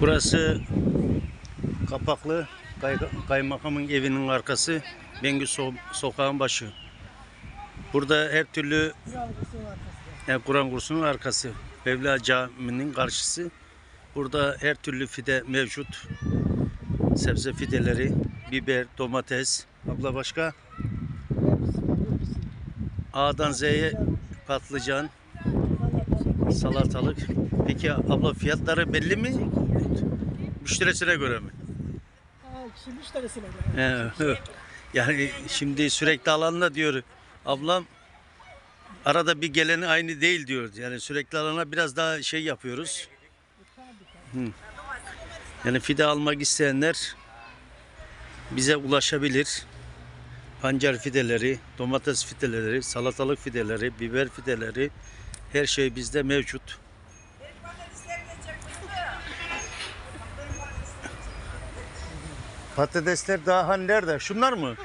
Burası kapaklı kay- kaymakamın evinin arkası. Bengü so- sokağın başı. Burada her türlü yani Kur'an kursunun arkası. Mevla Camii'nin karşısı. Burada her türlü fide mevcut. Sebze fideleri, biber, domates. Abla başka? A'dan Z'ye patlıcan, salatalık. Peki abla fiyatları belli mi? Müşterisine göre mi? Kişi müşterisine göre. He, yani şimdi sürekli alanla diyor ablam arada bir geleni aynı değil diyor. Yani sürekli alana biraz daha şey yapıyoruz. Hı. Yani fide almak isteyenler bize ulaşabilir. Pancar fideleri, domates fideleri, salatalık fideleri, biber fideleri her şey bizde mevcut. Patatesler daha hani nerede? Şunlar mı?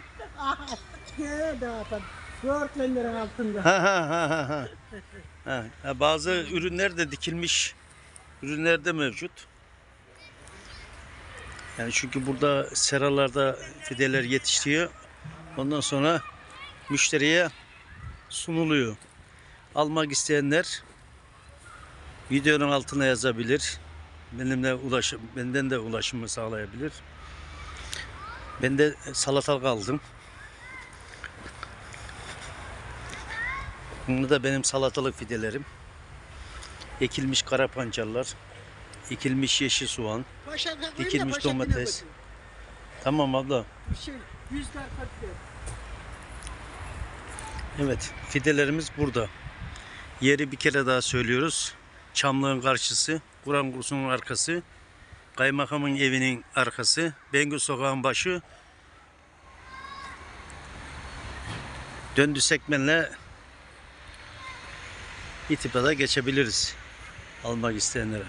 Dağıtan? Böğürtlenlerin altında. Ha, ha, ha, ha, ha. Ha, bazı ürünler de dikilmiş ürünler de mevcut. Yani çünkü burada seralarda fideler yetişiyor. Ondan sonra müşteriye sunuluyor. Almak isteyenler videonun altına yazabilir. Benimle ulaşım, benden de ulaşımı sağlayabilir. Ben de salatalık aldım. Bunlar da benim salatalık fidelerim. Ekilmiş kara pancarlar. Ekilmiş yeşil soğan. Paşa domates. Tamam abla. Şey. Evet fidelerimiz burada. Yeri bir kere daha söylüyoruz. Çamlığın karşısı, Kur'an kursunun arkası, kaymakamın evinin arkası, Bengü sokağın başı. Döndü sekmenle İtibada geçebiliriz almak isteyenlere.